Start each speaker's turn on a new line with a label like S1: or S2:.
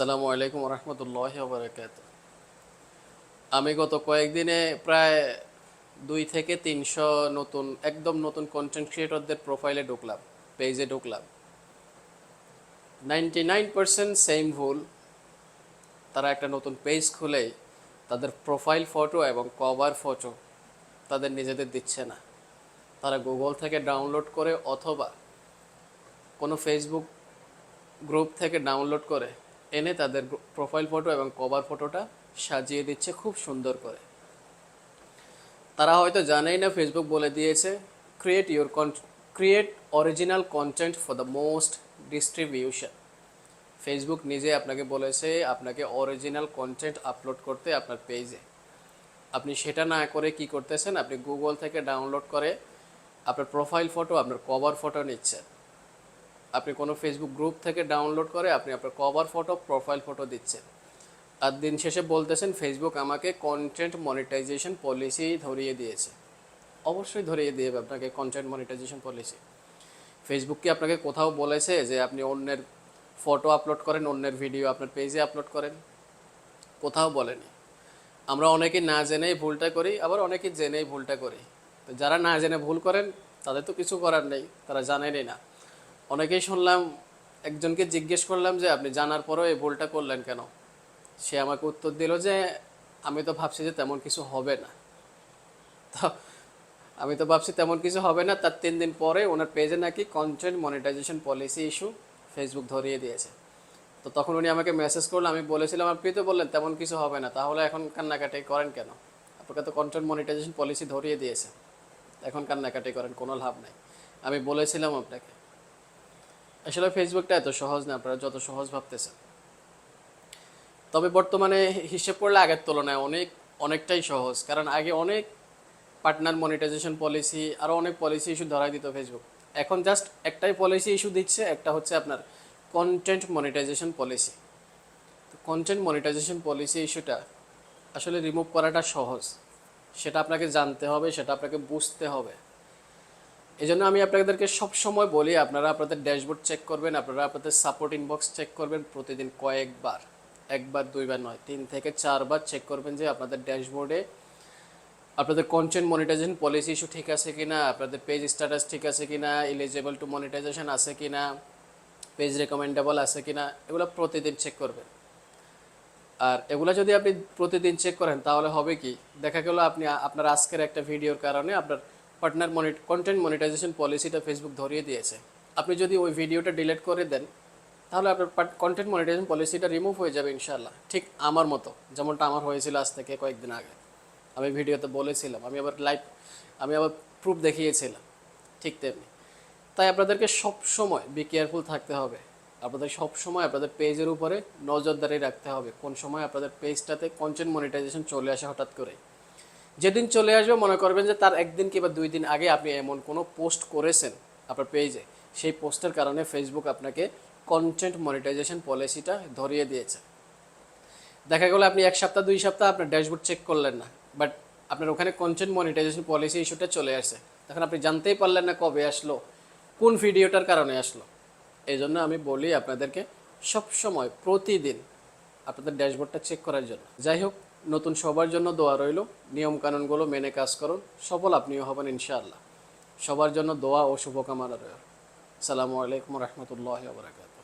S1: আসসালামু আলাইকুম রহমতুল্লাহ বারকাত আমি গত কয়েকদিনে প্রায় দুই থেকে তিনশো নতুন, একদম নতুন কন্টেন্ট ক্রিয়েটরদের প্রোফাইলে ঢুকলাম পেজে ঢুকলাম। নাইনটি নাইন পার্সেন্ট সেম ভুল। তারা একটা নতুন পেজ খুলেই তাদের প্রোফাইল ফটো এবং কভার ফটো তাদের নিজেদের দিচ্ছে না। তারা গুগল থেকে ডাউনলোড করে অথবা কোনো ফেসবুক গ্রুপ থেকে ডাউনলোড করে এনে তাদের প্রোফাইল ফটো এবং কভার ফটোটা সাজিয়ে দিচ্ছে খুব সুন্দর করে। তারা হয়তো জানেই না ফেসবুক বলে দিয়েছে create your create original content for the most distribution Facebook নিজে আপনাকে বলেছে, আপনাকে অরিজিনাল কন্টেন্ট আপলোড করতে আপনার পেজে আপনি সেটা না করে কি করতেছেন? আপনি গুগল থেকে ডাউনলোড করে আপনার প্রোফাইল ফটো আপনার কভার ফটো নিচ্ছেন। আপনি কোনো ফেসবুক গ্রুপ থেকে ডাউনলোড করে আপনি আপনার কভার ফটো প্রোফাইল ফটো দিচ্ছেন। আর দিন শেষে বলতেছেন ফেসবুক আমাকে কন্টেন্ট মনিটাইজেশন পলিসি ধরিয়ে দিয়েছে। অবশ্যই ধরিয়ে দিয়েবে আপনাকে কন্টেন্ট মনিটাইজেশন পলিসি ফেসবুক কি আপনাকে কোথাও বলেছে যে আপনি অন্যের ফটো আপলোড করেন, অন্যের ভিডিও আপনার পেজে আপলোড করেন? কোথাও বলেনি। আমরা অনেকে না জেনেই ভুলটা করি, আবার অনেকে জেনেই ভুলটা করি। তো যারা না জেনে ভুল করেন, তাদের তো কিছু করার নেই, তারা জানেনই না। অনেকেই শুনলাম, একজনকে জিজ্ঞেস করলাম যে, আপনি জানার পরেও এই ভুলটা করলেন কেন? সে আমাকে উত্তর দিল যে, আমি তো ভাবছি যে তেমন কিছু হবে না। তো আমি তো ভাবছি তেমন কিছু হবে না। তার তিন দিন পরে ওনার পেজে নাকি content monetization policy issue Facebook ধরিয়ে দিয়েছে। তো তখন উনি আমাকে মেসেজ করল, আমি বলেছিলাম, আপনি তো বললেন তেমন কিছু হবে না, তাহলে এখন কান্নাকাটি করেন কেন? আপনাকে তো কন্টেন্ট মনিটাইজেশন পলিসি ধরিয়ে দিয়েছে। এখন কান্নাকাটি করেন, কোনো লাভ নাই। আমি বলেছিলাম আপনাকে। আসলে ফেসবুকটা এত সহজ না, আপনারা যত সহজ ভাবতেছেন। তবে বর্তমানে হিসেব করলে আগের তুলনায় অনেক, অনেকটাই সহজ। কারণ আগে অনেক পার্টনার মনিটাইজেশন পলিসি আরও অনেক পলিসি ইস্যু ধরাই দিত ফেসবুক এখন জাস্ট একটাই পলিসি ইস্যু দিচ্ছে, একটা হচ্ছে আপনার কন্টেন্ট মনিটাইজেশন পলিসি তো কন্টেন্ট মনিটাইজেশন পলিসি ইস্যুটা আসলে রিমুভ করাটা সহজ। সেটা আপনাকে জানতে হবে, সেটা আপনাকে বুঝতে হবে। এই জন্য আমি আপনাদেরকে সবসময় বলি, আপনারা আপনাদের ড্যাশবোর্ড চেক করবেন, আপনারা আপনাদের সাপোর্ট ইনবক্স চেক করবেন প্রতিদিন কয়েকবার। একবার, দুইবার নয়, তিন থেকে চারবার চেক করবেন যে আপনাদের ড্যাশবোর্ডে আপনাদের কন্টেন্ট মনিটাইজেশন পলিসি ইস্যু ঠিক আছে কি না আপনাদের পেজ স্ট্যাটাস ঠিক আছে কিনা এলিজেবল টু মনিটাইজেশন আছে কিনা পেজ রেকমেন্ডেবল আছে কি না এগুলো প্রতিদিন চেক করবেন। আর এগুলো যদি আপনি প্রতিদিন চেক করেন, তাহলে হবে কি? দেখা গেল আপনি, আপনার আজকের একটা ভিডিওর কারণে আপনার পার্টনার কন্টেন্ট মনিটাইজেশন পলিসিটা ফেসবুক ধরিয়ে দিয়েছে। আপনি যদি ওই ভিডিওটা ডিলিট করে দেন, তাহলে আপনার কন্টেন্ট মনিটাইজেশন পলিসিটা রিমুভ হয়ে যাবে ইনশাল্লাহ ঠিক আমার মতো, যেমনটা আমার হয়েছিল আজ থেকে কয়েকদিন আগে। আমি ভিডিওতে বলেছিলাম, আমি আবার লাইভ আমি আবার প্রুফ দেখিয়েছিলাম, ঠিক তেমনি। তাই আপনাদেরকে সব সময় বি কেয়ারফুল থাকতে হবে। আপনাদের সব সময় আপনাদের পেজের উপরে নজরদারি রাখতে হবে, কোন সময় আপনাদের পেজটাতে কন্টেন্ট মনিটাইজেশন চলে আসে হঠাৎ করে যেদিন চলে আসবে, মনে করবেন যে তার একদিন কিংবা দুই দিন আগে আপনি এমন কোনো পোস্ট করেছেন আপনার পেজে সেই পোস্টের কারণে ফেসবুক আপনাকে কন্টেন্ট মনিটাইজেশন পলিসিটা ধরিয়ে দিয়েছে। দেখা গেলো আপনি এক সপ্তাহ, দুই সপ্তাহ আপনার ড্যাশবোর্ড চেক করলেন না বাট আপনার ওখানে কন্টেন্ট মনিটাইজেশন পলিসি ইস্যুটা চলে আসে। তখন আপনি জানতেই পারলেন না কবে আসলো, কোন ভিডিওটার কারণে আসলো। এই জন্য আমি বলি আপনাদেরকে সবসময়, প্রতিদিন আপনাদের ড্যাশবোর্ডটা চেক করার জন্য। যাই হোক নতুন সবার জন্য দোয়া রইল। নিয়মকানুনগুলো মেনে কাজ করুন। সফল আপনিও হবেন ইনশাআল্লাহ। সবার জন্য দোয়া ও শুভকামনা রইল। সালামু আলাইকুম রহমতুল্লাহ বরাকাত